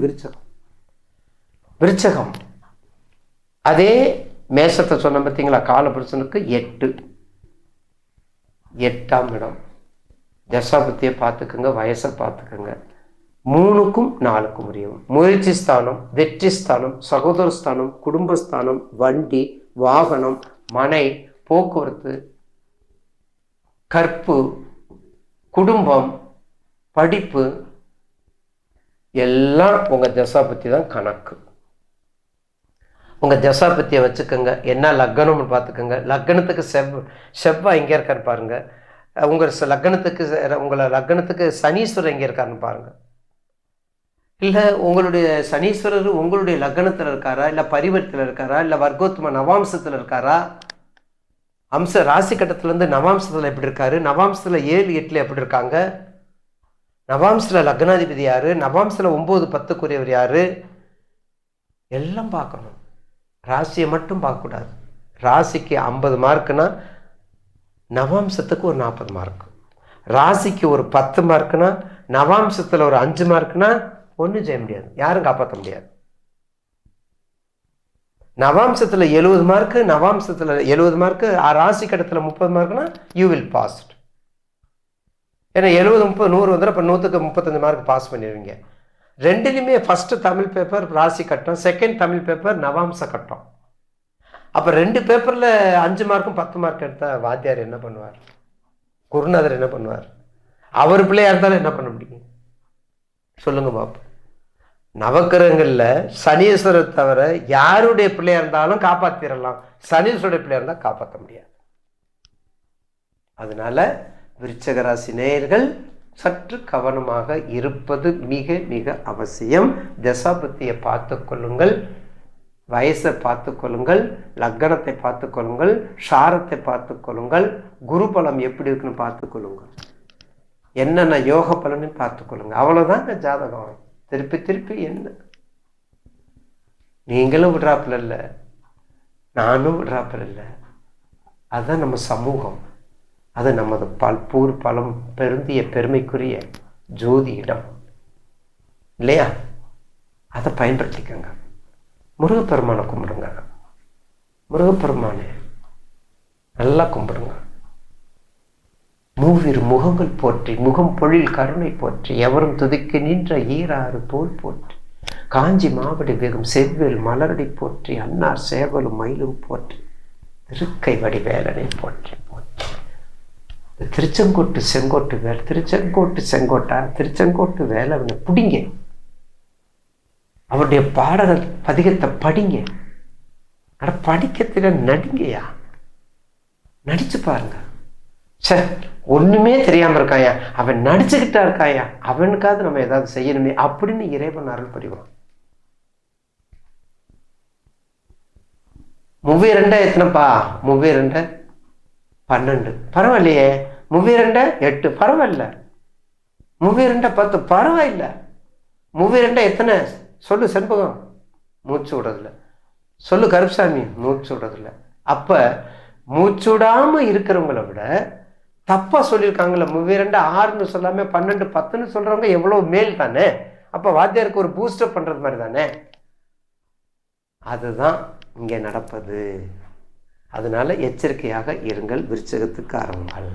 விருச்சகம். விருச்சகம். அதே மேஷத்தை சொன்ன பார்த்தீங்களா? காலபுருஷனுக்கு எட்டு. எட்டாம் இடம். தசாபத்தியை பார்த்துக்குங்க வயசை பார்த்துக்குங்க. மூணுக்கும் நாலுக்கும் முடியும் முயற்சி ஸ்தானம் வெற்றி ஸ்தானம் சகோதர ஸ்தானம் குடும்பஸ்தானம் வண்டி வாகனம் மனை போக்குவரத்து கற்பு குடும்பம் படிப்பு எல்லாம் உங்கள் தசாபத்தி தான் கணக்கு. உங்கள் தசாபத்தியை வச்சுக்கோங்க. என்ன லக்னம்னு பார்த்துக்கோங்க. லக்னத்துக்கு செவ் செவ்வாய் எங்கே இருக்கான்னு பாருங்க. உங்கள் லக்னத்துக்கு உங்களை லக்னத்துக்கு சனீஸ்வரர் எங்கே இருக்காருன்னு பாருங்க. இல்லை உங்களுடைய சனீஸ்வரர் உங்களுடைய லக்னத்தில் இருக்காரா? இல்லை பரிவர்த்தில் இருக்காரா? இல்லை வர்க்கோத்தம நவாம்சத்தில் இருக்காரா? அம்ச ராசி கட்டத்துலேருந்து நவாம்சத்தில் எப்படி இருக்காரு? நவாம்சத்தில் ஏழு எட்டில் எப்படி இருக்காங்க? நவாம்சில் லக்னாதிபதி யார்? நவாம்சில் ஒம்பது பத்துக்குரியவர் யார்? எல்லாம் பார்க்கணும். ராசியை மட்டும் பார்க்கக்கூடாது. ராசிக்கு ஐம்பது மார்க்குனா நவாம்சத்துக்கு ஒரு நாற்பது மார்க் ராசிக்கு ஒரு பத்து மார்க்குனா நவாம்சத்தில் ஒரு அஞ்சு மார்க்குனா ஒன்றும் செய்ய முடியாது. யாரும் காப்பாற்ற முடியாது. நவாம்சத்தில் எழுபது மார்க்கு நவாம்சத்தில் எழுபது மார்க்கு ராசி கடத்தில் முப்பது மார்க்குனா யூ வில் பாஸ்ட் ஏன்னா எழுபது முப்பது நூறு வந்துடும் அப்போ நூற்றுக்கு முப்பத்தஞ்சு மார்க் பாஸ் பண்ணிடுவீங்க ரெண்டுலேயுமே ஃபஸ்ட்டு தமிழ் பேப்பர் ராசி கட்டம் செகண்ட் தமிழ் பேப்பர் நவாம்ச கட்டம். அப்போ ரெண்டு பேப்பரில் அஞ்சு மார்க்கும் பத்து மார்க் எடுத்தால் வாத்தியார் என்ன பண்ணுவார்? குருநாதர் என்ன பண்ணுவார்? அவர் பிள்ளையாக இருந்தாலும் என்ன பண்ண முடியும்? சொல்லுங்க பாப்போம் நவக்கிரகங்களில் சனீஸ்வரர் தவிர யாருடைய பிள்ளையாக இருந்தாலும் காப்பாற்றிடலாம் சனீஸ்வருடைய பிள்ளையாக இருந்தால் காப்பாற்ற முடியாது. அதனால விருச்சகராசி நேயர்கள் சற்று கவனமாக இருப்பது மிக மிக அவசியம். தசாபத்தியை பார்த்து கொள்ளுங்கள். வயசை பார்த்து கொள்ளுங்கள். லக்கணத்தை பார்த்து கொள்ளுங்கள். சாரத்தை பார்த்து கொள்ளுங்கள். குரு பலம் எப்படி இருக்குன்னு பார்த்து கொள்ளுங்கள். என்னென்ன யோக பலன்னு பார்த்து கொள்ளுங்க அவ்வளோதாங்க ஜாதகம். திருப்பி திருப்பி என்ன? நீங்களும் விடுறாப்புல இல்லை. நானும் விடுறாப்புல இல்லை. அதுதான் நம்ம சமூகம். அது நமது பல் பூர் பலம் பெருந்திய பெருமைக்குரிய ஜோதி இடம் இல்லையா? அதை பயன்படுத்திக்கோங்க. முருகப்பெருமானை கும்பிடுங்க. முருகப்பெருமானை நல்லா கும்பிடுங்க. மூவிரு முகங்கள் போற்றி முகம் பொழில் கருணை போற்றி எவரும் துதிக்கு நின்ற ஈராறு தோல் போற்றி காஞ்சி மாவடி வேகம் செவ்வேல் மலரடி போற்றி அன்னார் சேவலும் மயிலும் போற்றி திருக்கை வடிவேலனை போற்றி போற்றி. திருச்செங்கோட்டு செங்கோட்டு வேல் திருச்செங்கோட்டு செங்கோட்டா திருச்செங்கோட்டு வேலவனை பிடிங்க. அவருடைய பாடல பதிகத்தை படிங்க. ஆனால் படிக்கத்துல நடிங்கய்யா. நடிச்சு பாருங்க. சே ஒண்ணுமே தெரியாம இருக்காயா அவன் நடிச்சுக்கிட்டா இருக்காயா அவனுக்காவது நம்ம ஏதாவது செய்யணுமே அப்படின்னு இறைவன் அருள் புரிவான். மூவி ரெண்டா எத்தனைப்பா? மூவி ரெண்டு பன்னெண்டு. பரவாயில்லையே. மூவி எட்டு பரவாயில்ல மூவி ரெண்டா பத்து பரவாயில்ல மூவி ரெண்டா எத்தனை? சொல்லு செண்பகம். மூச்சு விடுறதில்ல. சொல்லு கருப்சாமி மூச்சு விடுறதில்ல. அப்போ மூச்சு விடாமல் இருக்கிறவங்கள விட தப்பாக சொல்லியிருக்காங்கல்ல. மூவி ஆறுன்னு சொல்லாமல் பன்னெண்டு பத்துன்னு சொல்கிறவங்க எவ்வளோ மேல் தானே? அப்போ வாத்தியாருக்கு ஒரு பூஸ்டப் பண்ணுறது மாதிரி தானே? அதுதான் இங்கே நடப்பது. அதனால எச்சரிக்கையாக இருங்கள் விருச்சகத்துக்கு ஆரம்பங்கள்